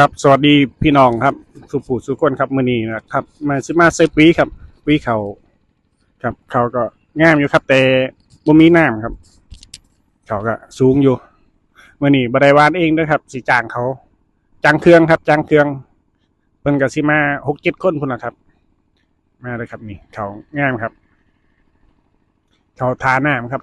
ครับสวัสดีพี่น้องครับ สุผูสุก้นครับมือนีนะครับ มาซิมาเซฟวีครับวีเขาครับ เขาก็งามอยู่ครับ แต่บ่มีน้ำครับ เขาก็สูงอยู่มือนีบ่ไดวานเองด้อครับสีจางเขาจ้างเครื่องครับจ้างเครื่องเพิ่นกับซิมา6-7คนพุ่นละครับ มาเลยครับนี่ เขางามครับ เขาทาน้ำครับ